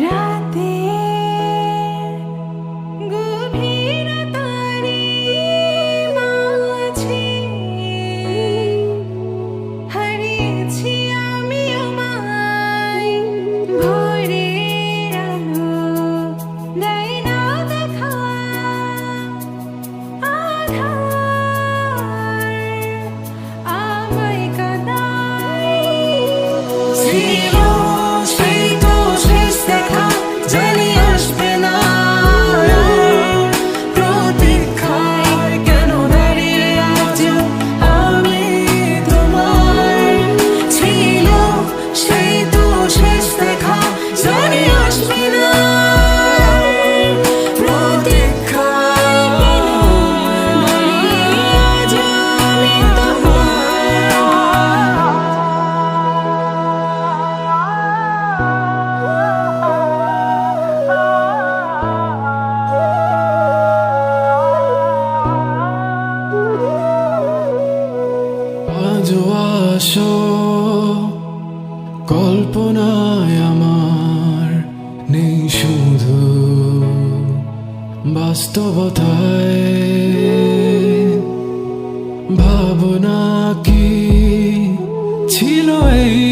Radio. আসো কল্পনায় আমার নেই শুধু বাস্তবতায়। ভাবনা কি ছিল এই